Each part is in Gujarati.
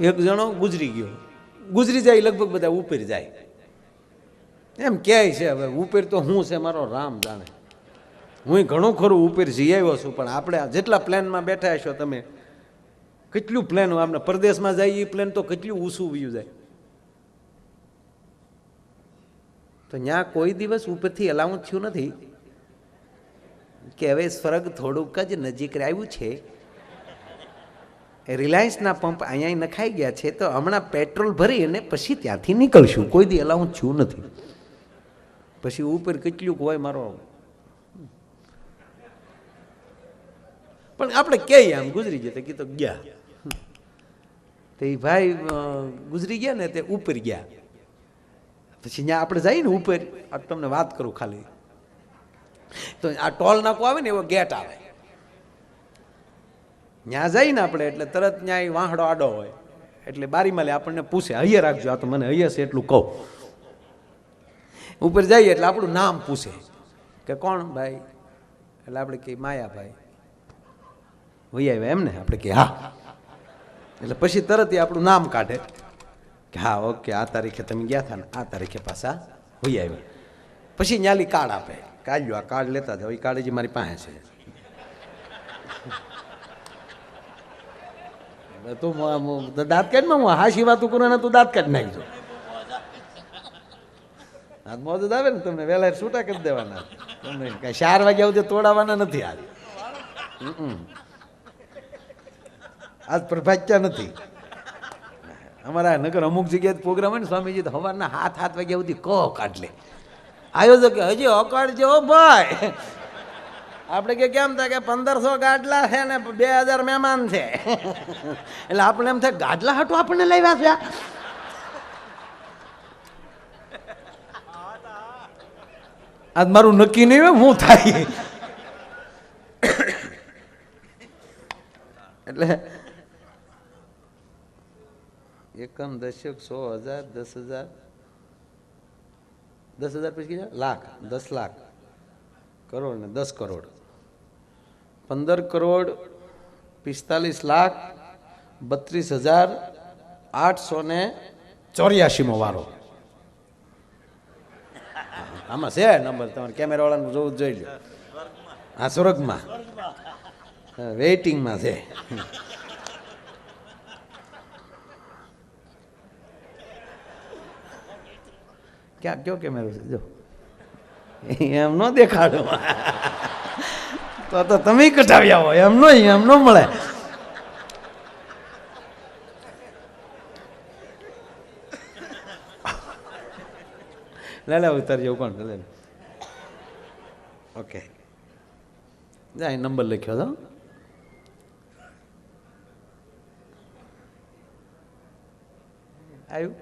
એક જણો ગુજરી ગયો. ગુજરી જાય, લગભગ બધા ઉપર જાય. એમ કહે છે હવે, ઉપર તો હું છે, મારો રામ જાણે. હું ઘણું ખરું ઉપર જઈ છું, પણ આપણે જેટલા પ્લેનમાં બેઠા હશો તમે, કેટલું પ્લેન આપણે પરદેશમાં જાય એ પ્લેન તો કેટલું ઊંચું વયું જાય. તો ત્યાં કોઈ દિવસ ઉપરથી અલાઉન્સ થયું નથી? કે હવે સ્વર્ગ થોડુંક જ નજીક આવ્યું છે રિલાયન્સના પંપ અહીંયા નખાઈ ગયા છે, તો હમણાં પેટ્રોલ ભરી અને પછી ત્યાંથી નીકળશું. કોઈ દી અલાઉન્સ છું નથી. પછી ઉપર કેટલુંક હોય મારો પણ આપણે કે આમ ગુજરી ગયા, તે કીધું ગયા. તો એ ભાઈ ગુજરી ગયા ને તે ઉપર ગયા. પછી ત્યાં આપણે જઈએ ને ઉપર તમને વાત કરું ખાલી. તો આ ટોલ નાકો આવે ને એવો ગેટ આવે. ત્યાં જઈને આપણે એટલે તરત ત્યાં વાહડો આડો હોય. એટલે બારીમાં લે આપણને પૂછે હૈયે રાખજો, આ તો મને હૈયે છે એટલું કહું. ઉપર જઈએ એટલે આપણું નામ પૂછે કે કોણ ભાઈ? એટલે આપણે કહીએ, માયાભાઈ. વહી આવ્યા એમ ને આપણે કે હા. એટલે પછી તરત એ આપણું નામ કાઢે કે, હા, ઓકે, આ તારીખે તમે ગયા હતા ને આ તારીખે પાછા વહી આવ્યા. પછી ન્યાલી કાર્ડ આપે કાઢ્યો આ કાર્ડ લેતા જાઓ એ કાર્ડ હજી મારી પાસે છે. તું દાંત કાઢ કાઢમાં હું હાશી વાતું કરું તું દાંત કાઢી નાખજો હાથ મોજ આવે ને, તમને વહેલા છૂટા કરી દેવાના. તમને કાંઈ ચાર વાગ્યા સુધી તોડાવાના નથી આજ. આજ પ્રભાત્યા નથી. અમારા નગર અમુક જગ્યાએ પ્રોગ્રામ હોય ને, સ્વામીજી, તો સવારના હાથ હાથ વાગ્યા સુધી કહો કાઢલે. આયોજક કે હજી અકાળજો હો ભાઈ. આપણે કે કેમ થાય કે પંદરસો ગાડલા છે ને બે હજાર મહેમાન છે? એટલે આપણે એમ થાય ગાડલા હાટું આપણને લાવ્યા છે? આજ મારું નક્કી નહીં હોય, હું થાય. એટલે એકમ દશક સો હજાર, દસ હજાર. દસ હજાર પછી લાખ, દસ લાખ. કરોડ ને દસ કરોડ. પંદર કરોડ પિસ્તાલીસ લાખ બત્રીસ હજાર આઠસો ને ચોર્યાસીમો વારો. આમાં છે નંબર, તમારે કેમેરાવાળાનું જોવું જોઈ લો હા, સ્વર્ગમાં. વેઇટિંગમાં છે. ક્યાં, કયો કેમેરો છે? જો. એમ ન દેખાડો. તો તો તમે કઢાવ્યા હોય, એમ નહીં, એમ ન મળે. લે લે ઉતાર જેવું કોણ લે. ઓકે જાય નંબર લખ્યો હતો આવ્યું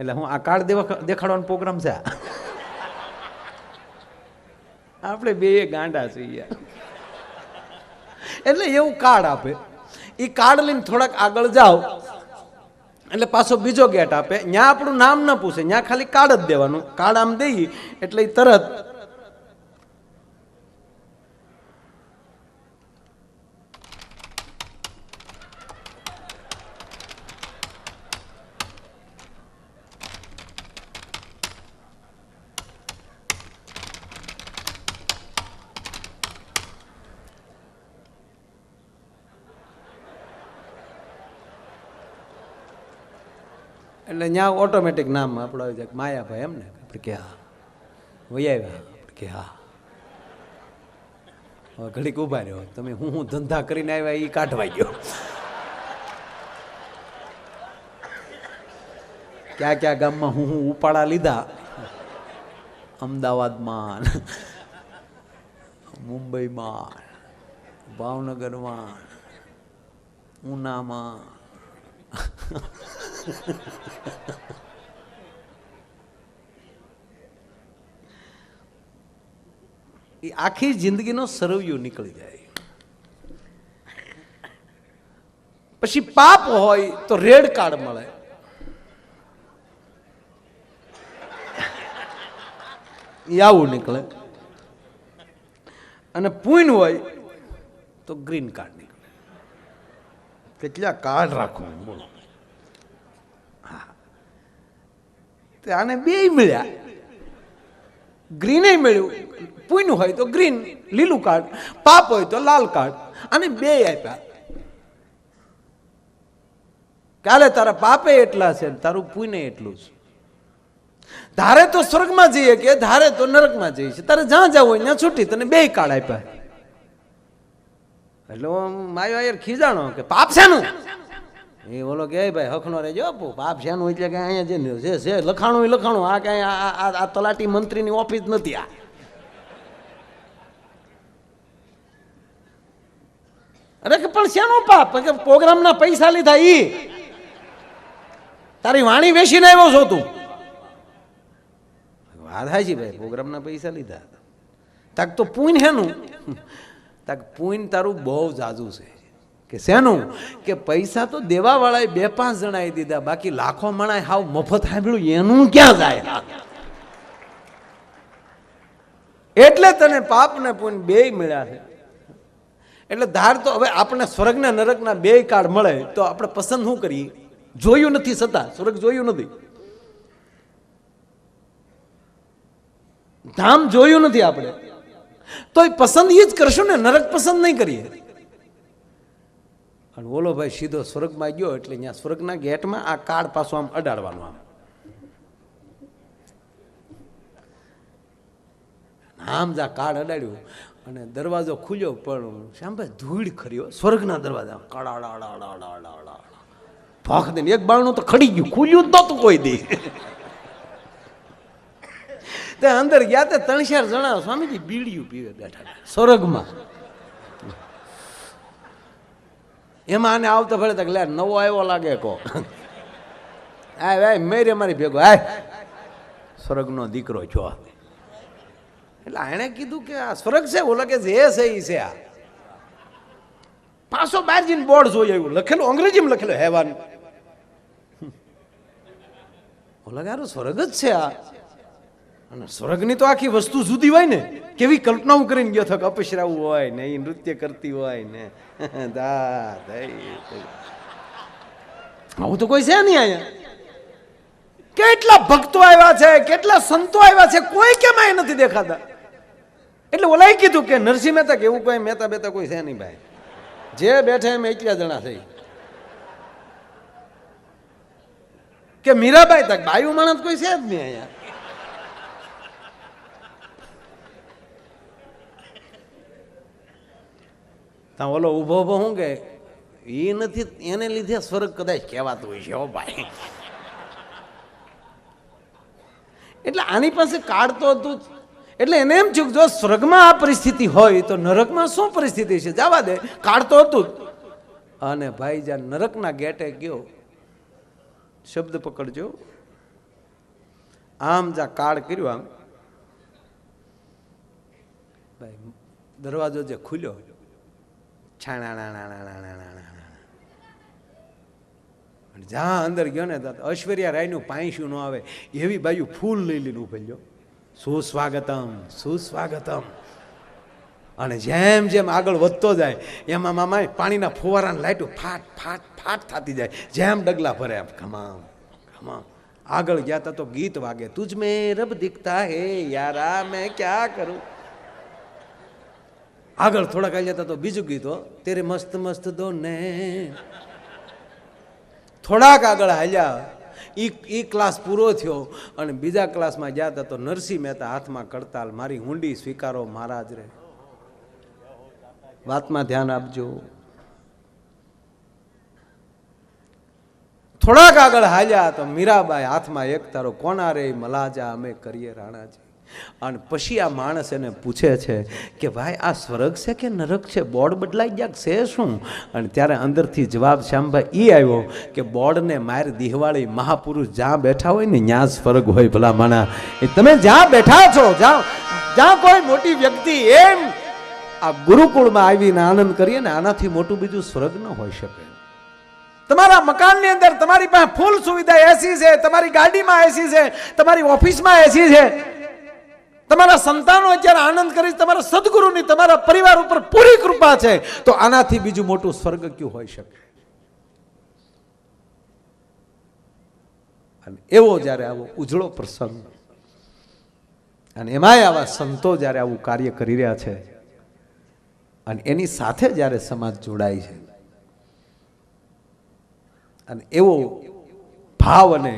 એટલે હું આ કાર્ડ દેખાડવાનો પ્રોગ્રામ છે. આપણે બે ગાંડા છીએ. એટલે એવું કાર્ડ આપે. એ કાર્ડ લઈને થોડાક આગળ જાઓ. એટલે પાછો બીજો ગેટ આપે. ત્યાં આપણું નામ ન પૂછે. ત્યાં ખાલી કાર્ડ જ દેવાનું. કાર્ડ આમ દઈએ એટલે એ તરત એટલે ત્યાં ઓટોમેટિક નામ આપણું આવી જાય માયાભાઈ એમ ને? કે હા. આવ્યા. કે હા. હવે ઘડીક ઊભા રહ્યો. તમે હું હું ધંધા કરીને આવ્યા એ કાઢવા ગયો. ક્યાં ક્યાં ગામમાં હું હું ઉપાડા લીધા? અમદાવાદમાં. મુંબઈમાં. ભાવનગરમાં. ઉનામાં. એ આખી જિંદગીનો સરવૈયો નીકળી જાય. પછી પાપ હોય તો રેડ કાર્ડ મળે. એ આવું નીકળે. અને પૂન હોય તો ગ્રીન કાર્ડ નીકળે. કેટલા કાર્ડ રાખવું બોલો હા તે આને બે મળ્યા. ગ્રીને મળ્યું. પૂનું હોય તો ગ્રીન લીલું કાર્ડ પાપ હોય તો લાલ કાર્ડ અને બે આપ્યા. કાલે તારા પાપે એટલા છે ને તારું પુણ્ય એટલું છે. ધારે તો સ્વર્ગમાં જઈએ કે ધારે તો નરકમાં જઈએ છે તારે જ્યાં જવું હોય ત્યાં છૂટી તને બે કાર્ડ આપ્યા. એટલે માયો યાર ખીજાણો કે પાપ શેનું? એ બોલો કે ભાઈ, હખનો આપો પાપ શેનું એટલે કે અહીંયા જે છે લખાણું લખાણું. આ કઈ આ તલાટી મંત્રીની ઓફિસ નથી આ. અરે કે, પણ શેનો પાપ? કે પ્રોગ્રામના પૈસા લીધા ઈ. તારી વાણી વેચીને આવ્યો છો તું. વાત હાજી ભાઈ, પ્રોગ્રામના પૈસા લીધા તાક તો પૂન હેનું. તાક પૂન તારું બહુ જાજુ છે. કે શેનું? કે પૈસા તો દેવાવાળાએ બે પાંચ જણાએ દીધા, બાકી લાખો મણાએ હાવ મફત સાંભળ્યું, એનું ક્યાં જાય? એટલે તને પાપ ને પૂન બે મળ્યા છે. એટલે ધાર તો હવે આપણે સ્વર્ગના નરકના બે કાર્ડ મળે, તો આપણે પસંદ શું કરીએ? જોયું નથી છતાં સ્વર્ગ જોયું નથી. ધામ જોયું નથી આપણે. તો એ પસંદ એ જ કરશું ને, નરક પસંદ નહીં કરીએ. અને ઓલો ભાઈ સીધો સ્વર્ગમાં ગયો એટલે ત્યાં સ્વર્ગના ગેટમાં આ કાર્ડ પાછું આમ અડાડવાનું આમ આમ જ આ કાર્ડ અડાડ્યું અને દરવાજો ખુલ્યો, પણ શ્યામભાઈ ધૂળ ખર્યો સ્વર્ગના દરવાજા કડાડાડાડાડાડા ભાખ દઈને એક બાળનું તો ખડી ગયું, ખુલ્યું તો તું કોઈ દે. તે અંદર ગયા તે ત્રણ ચાર જણા, સ્વામીજી બીડિયું પીવે બેઠા સ્વર્ગમાં. એમાં આને આવતા ભલે તક લે, નવો આવ્યો લાગે કો. આ ભાઈ મેરે મારી ભેગો, આય. સ્વર્ગનો દીકરો છો એટલે એણે કીધું કે આ સ્વર્ગ છે ઓલા કે જે છે, એ છે આ. પાછો બહાર જઈને બોર્ડ જોઈ આવ્યું, લખેલું, અંગ્રેજીમાં લખેલું, હેવાન. ઓલા કે સ્વર્ગ જ છે આ. અને સ્વર્ગની તો આખી વસ્તુ જુદી હોય ને, કેવી કલ્પનાઓ કરીને ગયો થક અપસરાવું હોય ને એ નૃત્ય કરતી હોય ને. આવું તો કોઈ છે નહીં અહીંયા. કેટલા ભક્તો આવ્યા છે, કેટલા સંતો આવ્યા છે, કોઈ કેમ અહીં નથી દેખાતા? એટલે ઓલાય કીધું કે નરસિંહ મહેતા કે એવું કોઈ મહેતા બેતા કોઈ છે નહીં ભાઈ. જે બેઠા એમ એકલા જણા થઈ કે મીરાબાઈ તક બાયુ માણસ કોઈ છે જ નહીં અહીંયા. ત્યાં ઓલો ઊભો ઊભો શું કે એ નથી, એને લીધે સ્વર્ગ કદાચ કહેવાતું હોય છે હો ભાઈ. એટલે આની પાસે કાઢતો હતું. એટલે એને એમ થયું જો સ્વર્ગમાં આ પરિસ્થિતિ હોય, તો નરકમાં શું પરિસ્થિતિ છે? જવા દે. કાઢતો હતું અને ભાઈ જ્યાં નરકના ગેટે ગયો, શબ્દ પકડજો. આમ જ્યાં કાળ કર્યું આમ, ભાઈ, દરવાજો જે ખુલ્યો અને જ્યાં અંદર ગયો ને અશ્વર્યા રાયનું પાંચું ન આવે, એવી બાજુ ફૂલ લઈ લઈને ગયો. સુસ્વાગતમ સુસ્વાગતમ. અને જેમ જેમ આગળ વધતો જાય, એમાં મામા પાણીના ફુવારાની લાઈટો ફાટ ફાટ ફાટ થતી જાય. જેમ ડગલા ભરે આમ ખમામ ખમામ. આગળ ગયા તા તો ગીત વાગે તુજ મેં રબ દીખતા હે યારા, મેં ક્યાં કરું? આગળ થોડાક આવી જતા તો બીજું ગીતો તેરે મસ્ત મસ્ત દોને. થોડાક આગળ હાલ્યા ઈ એ ક્લાસ પૂરો થયો અને બીજા ક્લાસમાં ગયા હતા તો નરસિંહ મહેતા હાથમાં કડતાલ મારી હુંડી સ્વીકારો મહારાજ રે. વાતમાં ધ્યાન આપજો. થોડાક આગળ હાલ્યા તો મીરાબાઈ હાથમાં એક તારો કોના રે મલાજા અમે કરીએ રાણાજી અને પછી આ માણસ એને પૂછે છે કે ભાઈ, આ સ્વર્ગ છે કે નરક છે? બોર્ડ બદલાઈ ગયા છે શું? અને ત્યારે અંદરથી જવાબ શ્યામભાઈ એ આવ્યો કે બોર્ડને માર દિહવાળી મહાપુરુષ જ્યાં બેઠા હોય ને ત્યાં સ્વર્ગ હોય ભલા માણા. એ તમે જ્યાં બેઠા છો, જ્યાં જ્યાં કોઈ મોટી વ્યક્તિ એમ આ ગુરુકુળમાં આવીને આનંદ કરીએ ને આનાથી મોટું બીજું સ્વર્ગ ન હોઈ શકે. તમારા મકાનની અંદર તમારી પાસે ફૂલ સુવિધા એસી છે, તમારી ગાડીમાં એસી છે, તમારી ઓફિસમાં એસી છે. તમારા સંતાનો અત્યારે આનંદ કરી તમારા સદગુરુની, તમારા પરિવાર ઉપર પૂરી કૃપા છે, તો આનાથી બીજું મોટું સ્વર્ગ કયું હોઈ શકે? અને એવો જ્યારે આવો ઉજળો પ્રસંગ, અને એમાંય આવા સંતો જ્યારે આવું કાર્ય કરી રહ્યા છે, અને એની સાથે જ્યારે સમાજ જોડાય છે, અને એવો ભાવ અને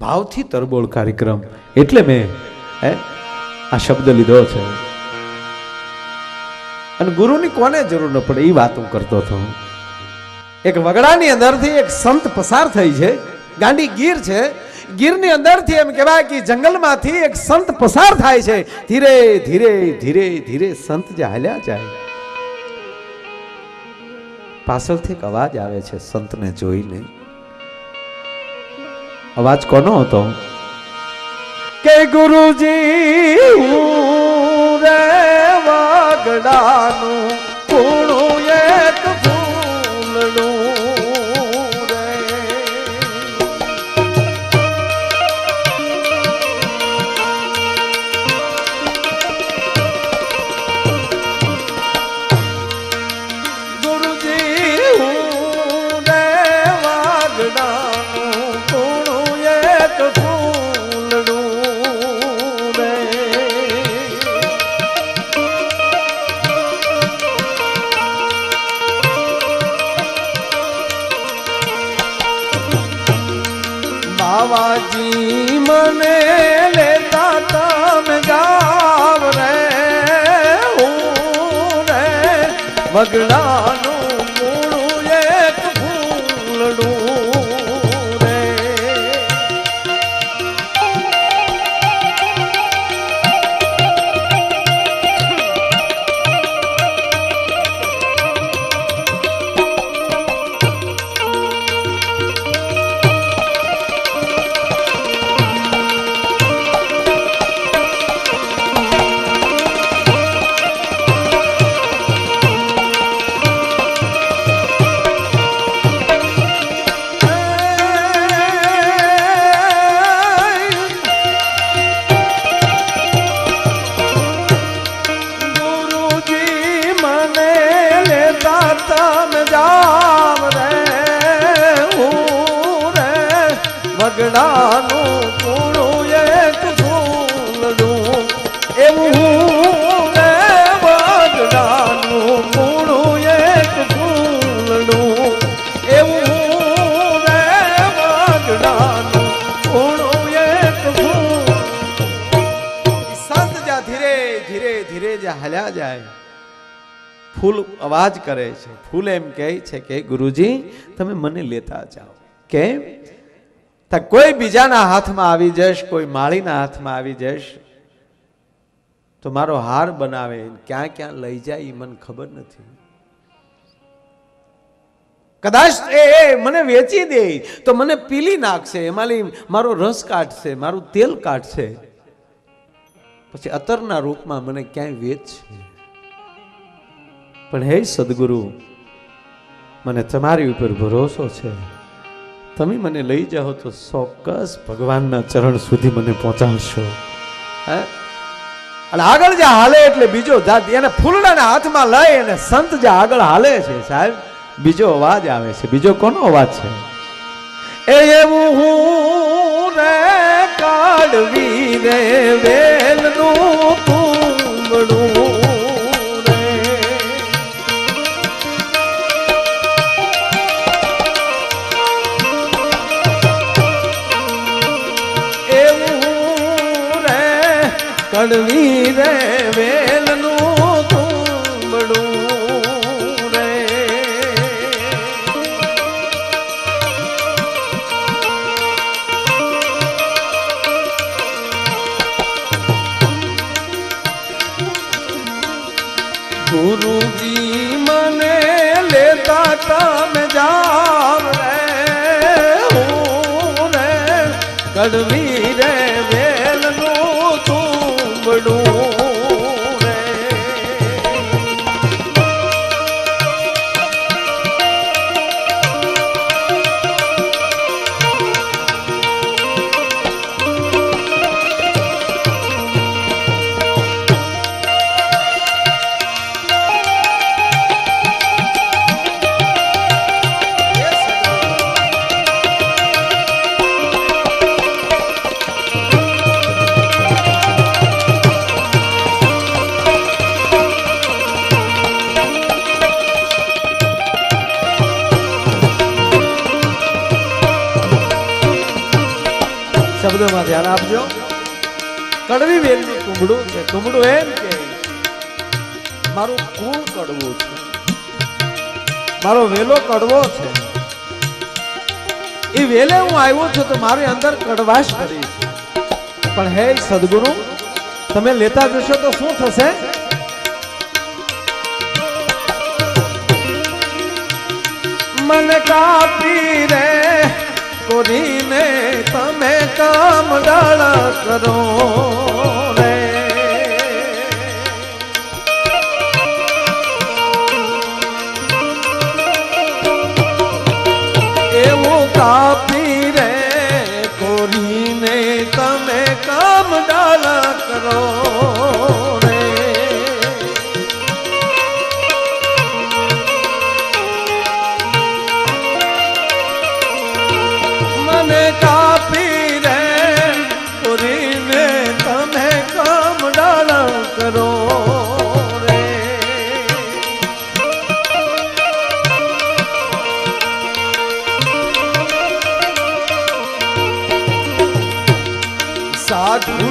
ભાવથી તરબોળ કાર્યક્રમ, એટલે મેં હે? આ શબ્દ લીધો છે. અને ગુરુની કોને જરૂર ન પડે? એ વાત હું કરતો હતો. એક વગડાની અંદરથી એક સંત પસાર થઈ છે. ગાંડી ગીર છે. ગીરની અંદરથી એમ કહેવાય કે જંગલમાંથી એક સંત પસાર થાય છે. ધીરે ધીરે ધીરે ધીરે સંત જે હાલ્યા જાય. પાછળથી એક અવાજ આવે છે સંતને જોઈને. અવાજ કોનો હતો? કે ગુરુજી હું રે વાગડાનું વગડાનું હાલ્યા જાય. ફૂલ અવાજ કરે છે. ફૂલ એમ કહે છે કે, ગુરુજી, તમે મને લેતા જાઓ. કેમ? કોઈ બીજાના હાથમાં આવી જશ કોઈ માળીના હાથમાં આવી જશ તો મારો હાર બનાવે. ક્યાં ક્યાં લઈ જાય એ મને ખબર નથી. કદાચ એ મને વેચી દે, તો મને પીલી નાખશે. એમાં મારો રસ કાઢશે, મારું તેલ કાઢશે. પછી અતરના રૂપમાં મને ક્યાંય વેચશે પણ હે સદગુરુ, મને તમારી ઉપર ભરોસો છે. તમે મને લઈ જાઓ તો ચોક્કસ ભગવાનના ચરણ સુધી મને પહોંચાડશો. અને આગળ જે હાલે એટલે બીજો જાત એને ફૂલડાના હાથમાં લઈ અને સંત જે આગળ હાલે છે સાહેબ. બીજો અવાજ આવે છે. બીજો કોનો અવાજ છે? એ એવું હું રે કાઢવી રે વેલનું ગુરુજી મને લેતા તમે જાવ રે હું રે કડવી કડવું છે. મારો વેલો કડવો છે. એ વેલે હું આવ્યો છું તો મારી અંદર કડવાશ કરી છે. પણ હે સદગુરુ, તમે લેતા જશો તો શું થશે? મન કાપી રે, કોરીને તમે કામ ડાળા કરો.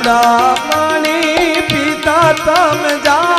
સાધુડા પાણી પીતા તમે જામ